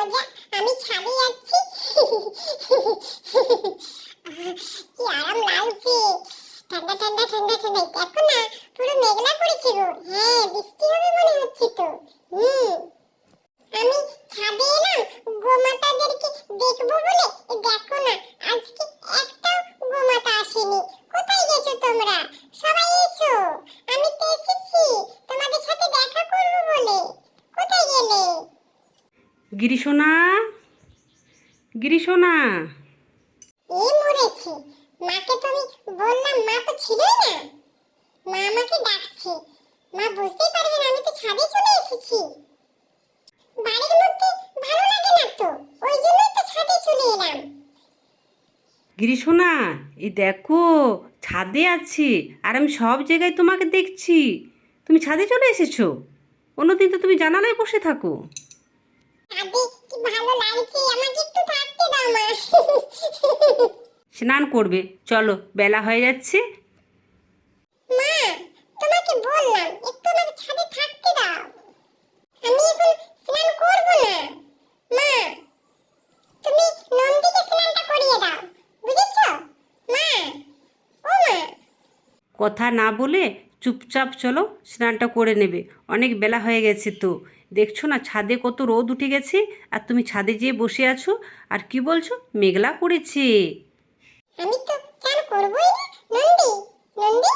মজা, আমি ছাদে যাচ্ছি। কি আরাম লাগছে। ঠান্ডা ঠান্ডা ঠান্ডা ঠান্ডা। দেখো না, পুরো মেঘলা করেছে গো হ্যাঁ বৃষ্টি হবে মনে হচ্ছে তো। হুম। আমি ছাদে এলাম, গোমাতাদেরকে দেখব বলে। দেখো না, আজকে একটাও গোমাতা আসেনি। কোথায় গেছো তোমরা? সবাই এসো। গিরিশোনা? গিরিশোনা? এই মরেছে। মাকে তো আমি বললাম মা তো ছিলই না। মা আমাকে ডাকছে। মা বুঝতেই পারবে না আমি তো ছাদে চলে এসেছি। বাড়ির মধ্যে ভালো লাগে না তো ওই জন্যই তো ছাদে চলে এলাম। গিরিশোনা এই দেখো ছাদে আছি আর আমি সব জায়গায় তোমাকে দেখছি। তুমি ছাদে চলে এসেছ? অন্যদিন তো তুমি জানালায় বসে থাকো। ছাদে কি ভালো লাগছে? আমাকে একটু থাকতে দাও মা। স্নান করবে। চলো বেলা হয়ে যাচ্ছে। মা তোমাকে বললাম একটু আমাকে ছাদে থাকতে দাও। আমি এখন স্নান করব না। মা তুমি নন্দীকে স্নানটা করিয়ে দাও। বুঝেছ? মা ও মা। কথা না বলে চুপচাপ চলো, স্নানটা করে নেবে। অনেক বেলা হয়ে গেছে তো। দেখছ না, ছাদে কত রোদ উঠে গেছে? আর তুমি ছাদে যেয়ে বসে আছো? আর কি বলছো? মেঘলা করেছে। আমি তো করবই নন্দী নন্দী।